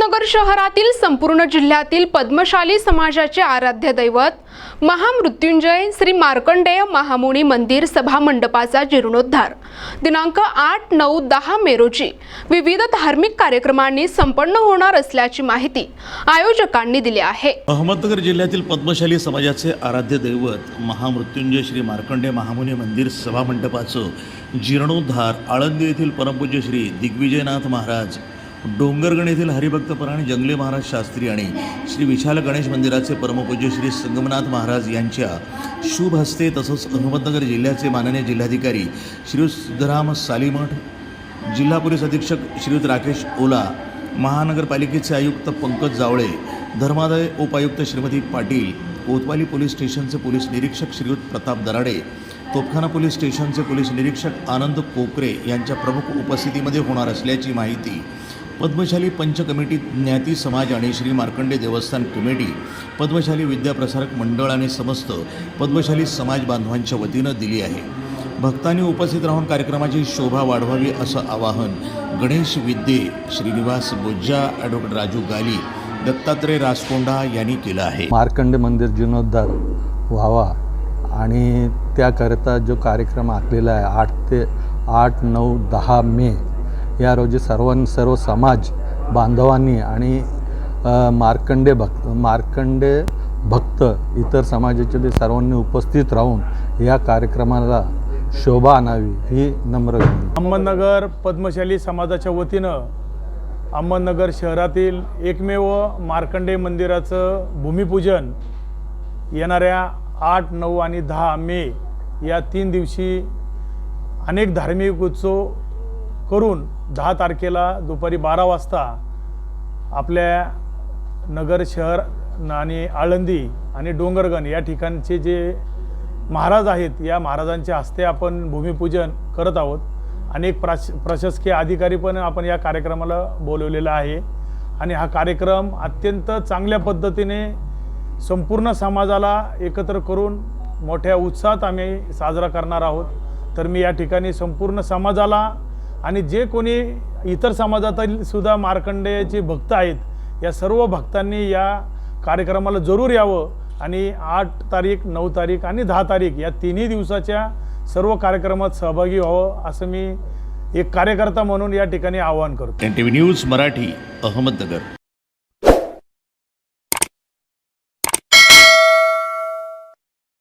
शहरातील संपूर्ण जिल्ह्यातील पद्मशाली समाजाचे आराध्य दैवत महामृत्युंजय श्री मार्कंडेय महामुनी मंदिर सभा मंडपाचा जीर्णोद्धार. दिनांक आठ नऊ दहा मे रोजी विविध धार्मिक कार्यक्रमांनी संपन्न होणार असल्याची माहिती आयोजकांनी दिली आहे. अहमदनगर जिल्ह्यातील पद्मशाली समाजाचे आराध्य दैवत महामृत्युंजय श्री मार्कंडेय महामुनी मंदिर सभामंडपाचं जीर्णोद्धार आळंदी येथील परमपूज्य श्री दिग्विजयनाथ महाराज डोंगरगण येथील हरिभक्तपरायण जंगले महाराज शास्त्री आणि श्री विशाल गणेश मंदिराचे परमपूज्य श्री संगमनाथ महाराज यांच्या शुभ हस्ते तसंच अहमदनगर जिल्ह्याचे माननीय जिल्हाधिकारी श्री सिद्धराम सालीमठ जिल्हा पोलीस अधीक्षक श्रीयुत राकेश ओला महानगरपालिकेचे आयुक्त पंकज जावळे धर्मादाय उपायुक्त श्रीमती पाटील कोतवाली पोलीस स्टेशनचे पोलीस निरीक्षक श्रीयुत प्रताप दराडे तोपखाना पोलीस स्टेशनचे पोलीस निरीक्षक आनंद कोकरे यांच्या प्रमुख उपस्थितीमध्ये होणार असल्याची माहिती पद्मशाली पंच कमिटी ज्ञाती समाज आणि श्री मार्कंडे देवस्थान कमिटी पद्मशाली विद्याप्रसारक मंडळ आणि समस्त पद्मशाली समाज बांधवांच्या वतीनं दिली आहे. भक्तांनी उपस्थित राहून कार्यक्रमाची शोभा वाढवावी असं आवाहन गणेश विद्ये श्रीनिवास बोज्जा ॲडव्होकेट राजू गाली दत्तात्रय रासकोंडा यांनी केलं आहे. मार्कंड मंदिर जीर्णोद्धार व्हावा आणि त्याकरिता जो कार्यक्रम आखलेला आहे आठ ते आठ नऊ दहा मे या रोजी सर्वां सर्व समाज बांधवांनी आणि मार्कंडे भक्त मार्कंडे भक्त इतर समाजाचे बी सर्वांनी उपस्थित राहून या कार्यक्रमाला शोभा आणावी ही नम्र अहमदनगर पद्मशाली समाजाच्या वतीनं अहमदनगर शहरातील एकमेव मार्कंडे मंदिराचं भूमिपूजन येणाऱ्या आठ नऊ आणि दहा मे या तीन दिवशी अनेक धार्मिक उत्सव करून दहा तारखेला दुपारी बारा वाजता आपल्या नगर शहर आणि आळंदी आणि डोंगरगण या ठिकाणचे जे महाराज आहेत या महाराजांच्या हस्ते आपण भूमिपूजन करत आहोत. अनेक प्राश प्रशासकीय अधिकारी पण आपण या कार्यक्रमाला बोलवलेला आहे. आणि हा कार्यक्रम अत्यंत चांगल्या पद्धतीने संपूर्ण समाजाला एकत्र करून मोठ्या उत्साहात आम्ही साजरा करणार आहोत. तर मी या ठिकाणी संपूर्ण समाजाला आणि जे कोणी इतर समाजातील सुद्धा मार्कंडेयाचे भक्त आहेत या सर्व भक्तांनी या कार्यक्रमाला जरूर यावं. आणि आठ तारीख नऊ तारीख आणि दहा तारीख या तिन्ही दिवसाच्या सर्व कार्यक्रमात सहभागी व्हावं असं मी एक कार्यकर्ता म्हणून या ठिकाणी आवाहन करतो. N T V news Marathi Ahmednagar.